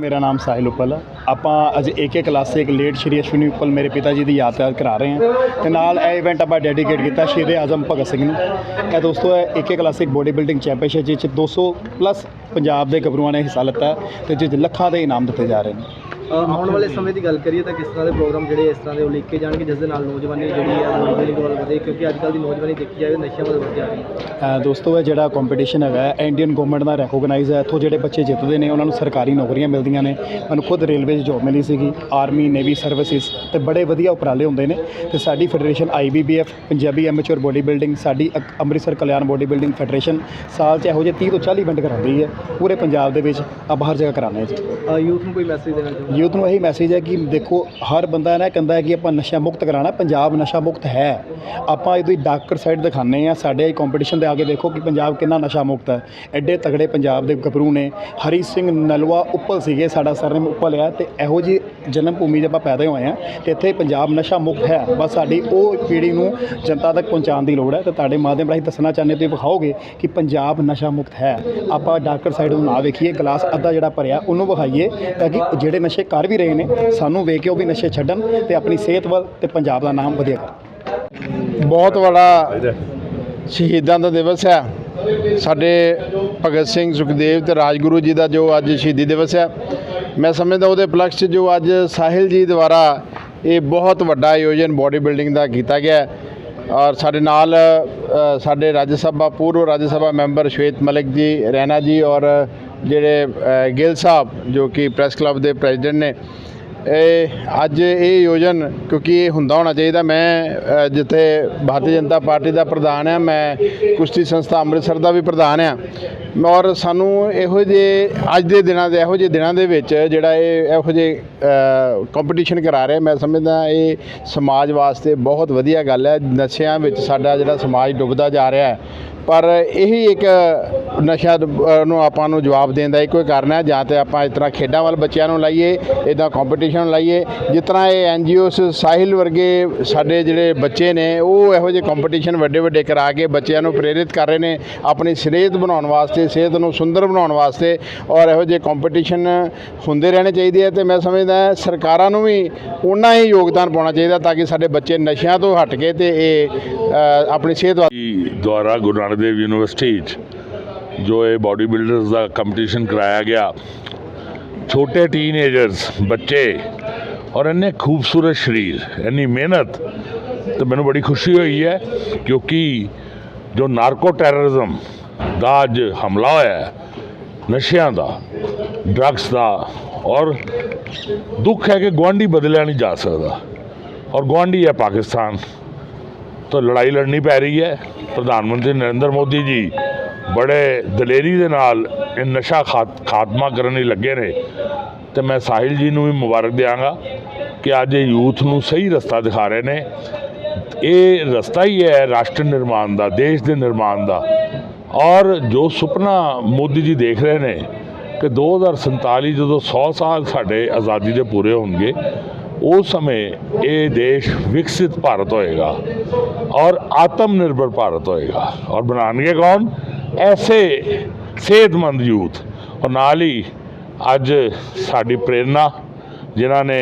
ਮੇਰਾ ਨਾਮ ਸਾਹਿਲ ਉਪਲ ਆ। ਆਪਾਂ ਅੱਜ ਏਕੇ ਕਲਾਸ ਇੱਕ ਲੇਟ ਸ਼੍ਰੀ ਅਸ਼ਵਨੀ ਉਪਲ ਮੇਰੇ ਪਿਤਾ ਜੀ ਦੀ ਯਾਦਗਾਰ ਕਰਾ ਰਹੇ ਹਾਂ। ਤੇ ਨਾਲ ਇਹ ਇਵੈਂਟ ਆਪਾਂ ਡੈਡੀਕੇਟ ਕੀਤਾ ਸ਼ਹੀਦ ਆਜ਼ਮ ਭਗਤ ਸਿੰਘ ਨੂੰ। ਇਹ ਦੋਸਤੋ, ਇਹ AK classic body building championship ਜਿਸ 'ਚ 200 ਪਲੱਸ ਪੰਜਾਬ ਦੇ ਗੱਭਰੂਆਂ ਨੇ ਹਿੱਸਾ ਲਿੱਤਾ ਤੇ ਜਿਸ 'ਚ ਲੱਖਾਂ ਦੇ ਇਨਾਮ ਦਿੱਤੇ ਜਾ ਰਹੇ ਨੇ। ਆਉਣ ਵਾਲੇ ਸਮੇਂ ਦੀ ਗੱਲ ਕਰੀਏ ਤਾਂ ਕਿਸ ਤਰ੍ਹਾਂ ਦੇ ਪ੍ਰੋਗਰਾਮ ਜਿਹੜੇ ਇਸ ਤਰ੍ਹਾਂ ਦੇ ਉਲੀਕੇ ਜਾਣਗੇ ਜਿਸ ਦੇ ਨਾਲ ਨੌਜਵਾਨੀ ਜਿਹੜੀ ਹੈ ਬੋਡੀ ਬਿਲਡਿੰਗ ਵੱਲ ਵਧੇ ਕਿਉਂਕਿ ਅੱਜ ਕੱਲ੍ਹ ਦੀ ਨੌਜਵਾਨੀ ਦੇਖੀ ਜਾਵੇ ਨਸ਼ਿਆਂ ਵੱਲ ਵਧ ਜਾ ਰਹੀ ਹੈ ਦੋਸਤੋ ਇਹ ਜਿਹੜਾ ਕੰਪੀਟੀਸ਼ਨ ਹੈਗਾ ਹੈ, ਇੰਡੀਅਨ ਗਵਰਨਮੈਂਟ ਦਾ ਰੈਕੋਗਨਾਈਜ਼ ਹੈ। ਇੱਥੋਂ ਜਿਹੜੇ ਬੱਚੇ ਜਿੱਤਦੇ ਨੇ ਉਹਨਾਂ ਨੂੰ ਸਰਕਾਰੀ ਨੌਕਰੀਆਂ ਮਿਲਦੀਆਂ ਨੇ। ਮੈਨੂੰ ਖੁਦ ਰੇਲਵੇ 'ਚ ਜੋਬ ਮਿਲੀ ਸੀਗੀ ਆਰਮੀ ਨੇਵੀ ਸਰਵਿਸਿਜ਼ ਤੇ ਬੜੇ ਵਧੀਆ ਉਪਰਾਲੇ ਹੁੰਦੇ ਨੇ। ਤੇ ਸਾਡੀ federation IBBF Punjabi amateur body building ਸਾਡੀ Amritsar Kalyan body building federation ਸਾਲ 'ਚ ਇਹੋ ਜਿਹੇ 30 ਤੋਂ 40 ਇਵੈਂਟ ਕਰਾਉਂਦੀ ਹੈ। ਪੂਰੇ ਪੰਜਾਬ ਦੇ ਵਿੱਚ ਆਪਾਂ ਹਰ ਜਗ੍ਹਾ ਕਰਾਉਂਦੇ ਹਾਂ ਜੀ। ਯੂਥ ਨੂੰ ਕੋਈ ਮੈਸੇਜ ਦੇਣਾ ਚਾਹੁੰਦੇ ਯੂਥ ਨੂੰ ਇਹੀ ਮੈਸੇਜ ਹੈ ਕਿ ਦੇਖੋ, ਹਰ ਬੰਦਾ ਨਾ ਕਹਿੰਦਾ ਹੈ ਕਿ ਆਪਾਂ ਨਸ਼ਾ ਮੁਕਤ ਕਰਾਣਾ ਪੰਜਾਬ ਨਸ਼ਾ ਮੁਕਤ ਹੈ। ਆਪਾਂ ਇਹਦੀ ਡਾਕਟਰ ਸਾਈਡ ਦਿਖਾਣੇ ਆ ਸਾਡੇ ਕੰਪੀਟੀਸ਼ਨ ਦੇ ਆ ਕੇ ਦੇਖੋ ਕਿ ਪੰਜਾਬ ਕਿੰਨਾ ਨਸ਼ਾ ਮੁਕਤ ਹੈ। ਐਡੇ ਤਗੜੇ ਪੰਜਾਬ ਦੇ ਗੱਭਰੂ ਨੇ, ਹਰੀ ਸਿੰਘ ਨਲਵਾ ਉੱਪਲ ਸੀਗੇ, ਸਾਡਾ ਸਰਨੇਮ ਉੱਪਲ ਆ ਤੇ ਇਹੋ ਜੀ ਜਨਮ ਭੂਮੀ 'ਚ ਆਪਾਂ ਪੈਦਾ ਹੋਏ ਆ ਤੇ ਇੱਥੇ ਪੰਜਾਬ ਨਸ਼ਾ ਮੁਕਤ ਹੈ। ਬਸ ਸਾਡੀ ਉਹ ਪੀੜ੍ਹੀ ਨੂੰ ਜਨਤਾ ਤੱਕ ਪਹੁੰਚਾਉਣ ਦੀ ਲੋੜ ਹੈ ਤੇ ਤੁਹਾਡੇ ਮਾਧਿਅਮ ਰਾਹੀਂ ਦੱਸਣਾ ਚਾਹੁੰਦੇ ਤੁਸੀਂ ਵਿਖਾਓਗੇ ਕਿ ਪੰਜਾਬ ਨਸ਼ਾ ਮੁਕਤ ਹੈ। ਆਪਾਂ ਡਾਕਰ ਸਾਈਡ ਨੂੰ ਨਾ ਵੇਖੀਏ ਗਲਾਸ ਅੱਧਾ ਜਿਹੜਾ ਭਰਿਆ ਉਹਨੂੰ ਵਿਖਾਈਏ ਤਾਂ ਕਿ ਜਿਹੜੇ ਨਸ਼ੇ ਕਰ ਵੀ ਰਹੇ ਨੇ ਸਾਨੂੰ ਵੇਖ ਕੇ ਉਹ ਵੀ ਨਸ਼ੇ ਛੱਡਣ ਤੇ ਆਪਣੀ ਸਿਹਤ ਵੱਲ ਤੇ ਪੰਜਾਬ ਦਾ ਨਾਮ ਵਧੀਆ ਕਰਨ ਬਹੁਤ ਵੱਡਾ ਸ਼ਹੀਦਾਂ ਦਾ ਦਿਵਸ ਹੈ। ਸਾਡੇ ਭਗਤ ਸਿੰਘ ਸੁਖਦੇਵ ਤੇ ਰਾਜਗੁਰੂ ਜੀ ਦਾ ਜੋ ਅੱਜ ਸ਼ਹੀਦੀ ਦਿਵਸ ਹੈ। ਮੈਂ ਸਮਝਦਾ ਉਹਦੇ ਉਪਲਕਸ਼ 'ਚ ਜੋ ਅੱਜ ਸਾਹਿਲ ਜੀ ਦੁਆਰਾ ਇਹ ਬਹੁਤ ਵੱਡਾ ਆਯੋਜਨ ਬਾਡੀ ਬਿਲਡਿੰਗ ਦਾ ਕੀਤਾ ਗਿਆ ਔਰ ਸਾਡੇ ਨਾਲ ਸਾਡੇ ਰਾਜ ਸਭਾ ਪੂਰਵ ਰਾਜ ਸਭਾ ਮੈਂਬਰ ਸ਼ਵੇਤ ਮਲਿਕ ਜੀ ਰੈਨਾ ਜੀ ਔਰ ਜਿਹੜੇ ਗਿੱਲ ਸਾਹਿਬ, ਜੋ ਕਿ ਪ੍ਰੈਸ ਕਲੱਬ ਦੇ ਪ੍ਰੈਜ਼ੀਡੈਂਟ ਨੇ, ਇਹ ਅੱਜ ਇਹ ਯੋਜਨ ਕਿਉਂਕਿ ਇਹ ਹੁੰਦਾ ਹੋਣਾ ਚਾਹੀਦਾ, ਮੈਂ ਜਿੱਥੇ ਭਾਰਤੀ ਜਨਤਾ ਪਾਰਟੀ ਦਾ ਪ੍ਰਧਾਨ ਹਾਂ, ਮੈਂ ਕੁਸ਼ਤੀ ਸੰਸਥਾ ਅੰਮ੍ਰਿਤਸਰ ਦਾ ਵੀ ਪ੍ਰਧਾਨ ਹਾਂ। ਔਰ ਸਾਨੂੰ ਇਹੋ ਜਿਹੇ, ਅੱਜ ਦੇ ਦਿਨਾਂ ਦੇ, ਇਹੋ ਜਿਹੇ ਦਿਨਾਂ ਦੇ ਵਿੱਚ ਜਿਹੜਾ ਇਹ, ਇਹੋ ਜਿਹੇ ਕੰਪੀਟੀਸ਼ਨ ਕਰਾ ਰਿਹਾ, ਮੈਂ ਸਮਝਦਾ ਇਹ ਸਮਾਜ ਵਾਸਤੇ ਬਹੁਤ ਵਧੀਆ ਗੱਲ ਹੈ। ਨਸ਼ਿਆਂ ਵਿੱਚ ਸਾਡਾ ਜਿਹੜਾ ਸਮਾਜ ਡੁੱਬਦਾ ਜਾ ਰਿਹਾ ਹੈ। ਪਰ ਇਹੀ ਇੱਕ ਨਸ਼ਾ ਨੂੰ ਆਪਾਂ ਨੂੰ ਜਵਾਬ ਦੇਣ ਦਾ ਇੱਕੋ ਹੀ ਕਾਰਨ ਹੈ, ਜਾਂ ਤੇ ਆਪਾਂ ਇਸ ਤਰ੍ਹਾਂ ਖੇਡਾਂ ਵੱਲ ਬੱਚਿਆਂ ਨੂੰ ਲਾਈਏ ਇਦਾਂ ਕੰਪੀਟੀਸ਼ਨ ਲਾਈਏ, ਜਿਸ ਤਰ੍ਹਾਂ ਇਹ ਐਨਜੀਓਸ ਸਾਹਿਲ ਵਰਗੇ ਸਾਡੇ ਜਿਹੜੇ ਬੱਚੇ ਨੇ, ਉਹ ਇਹੋ ਜਿਹੇ ਕੰਪੀਟੀਸ਼ਨ ਵੱਡੇ ਵੱਡੇ ਕਰਾ ਕੇ ਬੱਚਿਆਂ ਨੂੰ ਪ੍ਰੇਰਿਤ ਕਰ ਰਹੇ ਨੇ ਆਪਣੀ ਸਿਹਤ ਬਣਾਉਣ ਵਾਸਤੇ, ਸਿਹਤ ਨੂੰ ਸੁੰਦਰ ਬਣਾਉਣ ਵਾਸਤੇ ਔਰ ਇਹੋ ਜਿਹੇ ਕੰਪੀਟੀਸ਼ਨ ਹੁੰਦੇ ਰਹਿਣੇ ਚਾਹੀਦੇ ਆ ਤੇ ਮੈਂ ਸਮਝਦਾ ਸਰਕਾਰਾਂ ਨੂੰ ਵੀ ਉਨਾ ਹੀ ਯੋਗਦਾਨ ਪਾਉਣਾ ਚਾਹੀਦਾ ਤਾਂ ਕਿ ਸਾਡੇ ਬੱਚੇ ਨਸ਼ਿਆਂ ਤੋਂ ਹਟ ਕੇ ਤੇ ਇਹ ਆਪਣੀ ਸਿਹਤ ਵਾ- ਦੁਆਰਾ ਗੁਰੂ ਨਾਨਕ ਦੇਵ ਯੂਨੀਵਰਸਿਟੀ 'ਚ ਜੋ ਇਹ ਬਾਡੀ ਬਿਲਡਰਸ ਦਾ ਕੰਪੀਟੀਸ਼ਨ ਕਰਾਇਆ ਗਿਆ, ਛੋਟੇ ਟੀਨੇਜਰਸ ਬੱਚੇ ਔਰ ਇੰਨੇ ਖੂਬਸੂਰਤ ਸਰੀਰ, ਇੰਨੀ ਮਿਹਨਤ ਤੇ ਮੈਨੂੰ ਬੜੀ ਖੁਸ਼ੀ ਹੋਈ ਹੈ ਕਿਉਂਕਿ ਜੋ ਨਾਰਕੋ ਟੈਰਰਿਜ਼ਮ ਦਾ ਅੱਜ ਹਮਲਾ ਹੋਇਆ ਹੈ, ਨਸ਼ਿਆਂ ਦਾ ਡਰੱਗਸ ਦਾ ਔਰ ਦੁੱਖ ਹੈ ਕਿ ਗੁਆਂਢੀ ਬਦਲਿਆ ਨਹੀਂ ਜਾ ਸਕਦਾ ਔਰ ਗੁਆਂਢੀ ਹੈ ਪਾਕਿਸਤਾਨ। ਤੋਂ ਲੜਾਈ ਲੜਨੀ ਪੈ ਰਹੀ ਹੈ। ਪ੍ਰਧਾਨ ਮੰਤਰੀ ਨਰਿੰਦਰ ਮੋਦੀ ਜੀ ਬੜੇ ਦਲੇਰੀ ਦੇ ਨਾਲ ਇਹ ਨਸ਼ਾ ਖਾਤ- ਖਾਤਮਾ ਕਰਨ ਲਈ ਲੱਗੇ ਨੇ। ਤੇ ਮੈਂ ਸਾਹਿਲ ਜੀ ਨੂੰ ਵੀ ਮੁਬਾਰਕ ਦਿਆਂਗਾ ਕਿ ਅੱਜ ਇਹ ਯੂਥ ਨੂੰ ਸਹੀ ਰਸਤਾ ਦਿਖਾ ਰਹੇ ਨੇ। ਇਹ ਰਸਤਾ ਹੀ ਹੈ ਰਾਸ਼ਟਰ ਨਿਰਮਾਣ ਦਾ, ਦੇਸ਼ ਦੇ ਨਿਰਮਾਣ ਦਾ। ਔਰ ਜੋ ਸੁਪਨਾ ਮੋਦੀ ਜੀ ਦੇਖ ਰਹੇ ਨੇ ਕਿ 2047 ਜਦੋਂ 100 ਸਾਲ ਸਾਡੇ ਆਜ਼ਾਦੀ ਦੇ ਪੂਰੇ ਹੋਣਗੇ ਉਸ ਸਮੇਂ ਇਹ ਦੇਸ਼ ਵਿਕਸਿਤ ਭਾਰਤ ਹੋਏਗਾ ਔਰ ਆਤਮ ਨਿਰਭਰ ਭਾਰਤ ਹੋਏਗਾ। ਔਰ ਬਣਾਉਣਗੇ ਕੌਣ? ਐਸੇ ਸਿਹਤਮੰਦ ਯੂਥ। ਔਰ ਨਾਲ ਹੀ ਅੱਜ ਸਾਡੀ ਪ੍ਰੇਰਣਾ, ਜਿਨ੍ਹਾਂ ਨੇ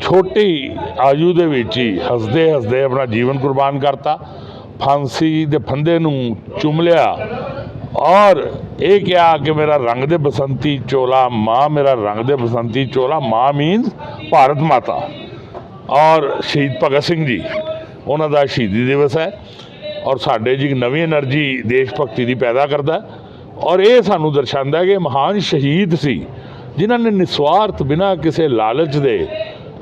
ਛੋਟੀ ਆਯੂ ਦੇ ਵਿੱਚ ਹੀ ਹੱਸਦੇ ਹੱਸਦੇ ਆਪਣਾ ਜੀਵਨ ਕੁਰਬਾਨ ਕਰਤਾ, ਫਾਂਸੀ ਦੇ ਫੰਦੇ ਨੂੰ ਚੁੰਮ ਲਿਆ ਔਰ ਇਹ ਕਿਹਾ ਕਿ ਮੇਰਾ ਰੰਗ ਦੇ ਬਸੰਤੀ ਚੋਲਾ, ਮਾਂ ਮੇਰਾ ਰੰਗ ਦੇ ਬਸੰਤੀ ਚੋਲਾ, ਮਾਂ ਮੀਨਸ ਭਾਰਤ ਮਾਤਾ। ਔਰ ਸ਼ਹੀਦ ਭਗਤ ਸਿੰਘ ਜੀ, ਉਹਨਾਂ ਦਾ ਸ਼ਹੀਦੀ ਦਿਵਸ ਹੈ। ਔਰ ਸਾਡੇ ਜੀ ਨਵੀਂ એનર્ਜੀ ਦੇਸ਼ ਭਗਤੀ ਦੀ ਪੈਦਾ ਕਰਦਾ ਔਰ ਇਹ ਸਾਨੂੰ ਦਰਸਾਉਂਦਾ ਕਿ ਮਹਾਨ ਸ਼ਹੀਦ ਸੀ, ਜਿਨ੍ਹਾਂ ਨੇ ਨਿਸਵਾਰਥ ਬਿਨਾਂ ਕਿਸੇ ਲਾਲਚ ਦੇ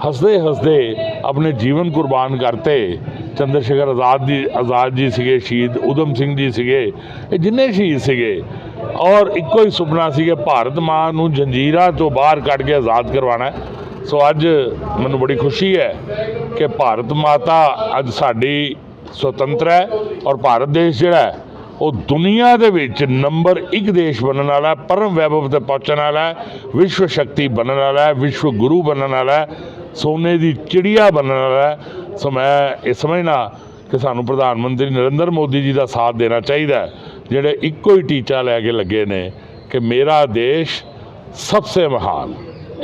ਹੱਸਦੇ ਹੱਸਦੇ ਆਪਣੇ ਜੀਵਨ ਕੁਰਬਾਨ ਕਰਤੇ। ਚੰਦਰ ਸ਼ੇਖਰ ਆਜ਼ਾਦ ਦੀ ਆਜ਼ਾਦ ਜੀ ਸੀਗੇ, ਸ਼ਹੀਦ ਉਦਮ ਸਿੰਘ ਜੀ ਸੀਗੇ, ਇਹ ਜਿੰਨੇ ਸ਼ਹੀਦ ਸੀਗੇ ਔਰ ਇੱਕੋ ਹੀ ਸੁਪਨਾ ਸੀ ਕਿ ਭਾਰਤ ਮਾਂ ਨੂੰ ਜੰਜੀਰਾਂ ਤੋਂ ਬਾਹਰ ਕੱਢ ਕੇ ਆਜ਼ਾਦ ਕਰਵਾਉਣਾ ਸੋ ਅੱਜ ਮੈਨੂੰ ਬੜੀ ਖੁਸ਼ੀ ਹੈ ਕਿ ਭਾਰਤ ਮਾਤਾ ਅੱਜ ਸਾਡੀ ਸੁਤੰਤਰ ਹੈ ਔਰ ਭਾਰਤ ਦੇਸ਼ ਜਿਹੜਾ ਹੈ, ਉਹ ਦੁਨੀਆ ਦੇ ਵਿੱਚ ਨੰਬਰ 1 ਦੇਸ਼ ਬਣਨ ਵਾਲਾ ਪਰਮ ਵੈਭਵ ਤੇ ਪਹੁੰਚਣ ਵਾਲਾ ਹੈ, ਵਿਸ਼ਵ ਸ਼ਕਤੀ ਬਣਨ ਵਾਲਾ ਹੈ, ਵਿਸ਼ਵ ਗੁਰੂ ਬਣਨ ਵਾਲਾ ਹੈ, ਸੋਨੇ ਦੀ ਚਿੜੀਆ ਬਣਨ ਵਾਲਾ ਹੈ। ਸੋ ਮੈਂ ਇਹ ਸਮਝਣਾ ਕਿ ਸਾਨੂੰ ਪ੍ਰਧਾਨ ਮੰਤਰੀ ਨਰਿੰਦਰ ਮੋਦੀ ਜੀ ਦਾ ਸਾਥ ਦੇਣਾ ਚਾਹੀਦਾ ਹੈ। ਜਿਹੜੇ ਇੱਕੋ ਹੀ ਟੀਚਾ ਲੈ ਕੇ ਲੱਗੇ ਨੇ ਕਿ ਮੇਰਾ ਦੇਸ਼ ਸਭ ਤੋਂ ਮਹਾਨ।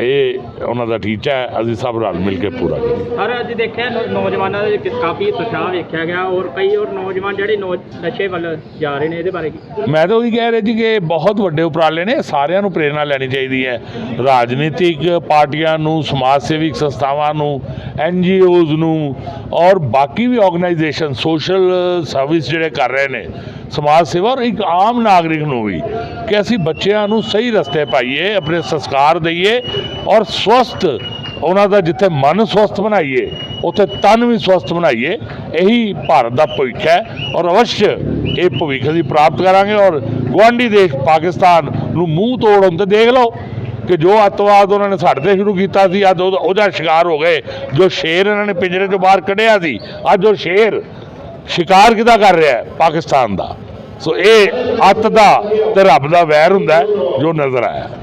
ਇਹ ਉਹਨਾਂ ਦਾ ਟੀਚਾ ਹੈ ਅਸੀਂ ਸਭ ਰਲ ਮਿਲ ਕੇ ਪੂਰਾ ਕਰੀਏ। ਸਰ ਅੱਜ ਦੇਖਿਆ ਨੌਜਵਾਨਾਂ ਦੇ ਵਿੱਚ ਕਾਫੀ ਉਤਸ਼ਾਹ ਵੇਖਿਆ ਗਿਆ ਔਰ ਕਈ ਔਰ ਨੌਜਵਾਨ ਜਿਹੜੇ ਨਸ਼ੇ ਵੱਲ ਜਾ ਰਹੇ ਨੇ ਇਹਦੇ ਬਾਰੇ ਕੀ? ਮੈਂ ਤਾਂ ਉਹੀ ਕਹਿ ਰਿਹਾ ਜੀ ਕਿ ਬਹੁਤ ਵੱਡੇ ਉਪਰਾਲੇ ਨੇ ਸਾਰਿਆਂ ਨੂੰ ਪ੍ਰੇਰਣਾ ਲੈਣੀ ਚਾਹੀਦੀ ਹੈ। ਰਾਜਨੀਤਿਕ ਪਾਰਟੀਆਂ ਨੂੰ ਸਮਾਜ ਸੇਵਿਕ ਸੰਸਥਾਵਾਂ ਨੂੰ ਐਨ ਜੀ ਓਜ਼ ਨੂੰ ਔਰ ਬਾਕੀ ਵੀ ਆਰਗੇਨਾਈਜੇਸ਼ਨ ਸੋਸ਼ਲ ਸਰਵਿਸ ਜਿਹੜੇ ਕਰ ਰਹੇ ਨੇ ਸਮਾਜ ਸੇਵਾ ਔਰ ਇੱਕ ਆਮ ਨਾਗਰਿਕ ਨੂੰ ਵੀ ਕਿ ਅਸੀਂ ਬੱਚਿਆਂ ਨੂੰ ਸਹੀ ਰਸਤੇ ਪਾਈਏ, ਆਪਣੇ ਸੰਸਕਾਰ ਦਈਏ ਔਰ ਸਵਸਥ ਉਹਨਾਂ ਦਾ ਜਿੱਥੇ ਮਨ ਸਵਸਥ ਬਣਾਈਏ, ਉੱਥੇ ਤਨ ਵੀ ਸਵਸਥ ਬਣਾਈਏ, ਇਹੀ ਭਾਰਤ ਦਾ ਭਵਿੱਖ ਹੈ ਔਰ ਅਵਸ਼ ਇਹ ਭਵਿੱਖ ਅਸੀਂ ਪ੍ਰਾਪਤ ਕਰਾਂਗੇ ਔਰ ਗੁਆਂਢੀ ਦੇਸ਼ ਪਾਕਿਸਤਾਨ ਨੂੰ ਮੂੰਹ ਤੋੜ ਤੇ ਦੇਖ ਲਓ ਕਿ ਜੋ ਅੱਤਵਾਦ ਉਹਨਾਂ ਨੇ ਸਾਡੇ ਤੇ ਸ਼ੁਰੂ ਕੀਤਾ ਸੀ, ਅੱਜ ਉਹਦਾ ਉਹਦਾ ਸ਼ਿਕਾਰ ਹੋ ਗਏ, ਜੋ ਸ਼ੇਰ ਇਹਨਾਂ ਨੇ ਪਿੰਜਰੇ ਤੋਂ ਬਾਹਰ ਕੱਢਿਆ ਸੀ, ਅੱਜ ਉਹ ਸ਼ੇਰ ਸ਼ਿਕਾਰ ਕਿਹਦਾ ਕਰ ਰਿਹਾ ਹੈ ਪਾਕਿਸਤਾਨ ਦਾ? ਸੋ ਇਹ ਅੱਤ ਦਾ ਤੇ ਰੱਬ ਦਾ ਵੈਰ ਹੁੰਦਾ ਜੋ ਨਜ਼ਰ ਆਇਆ।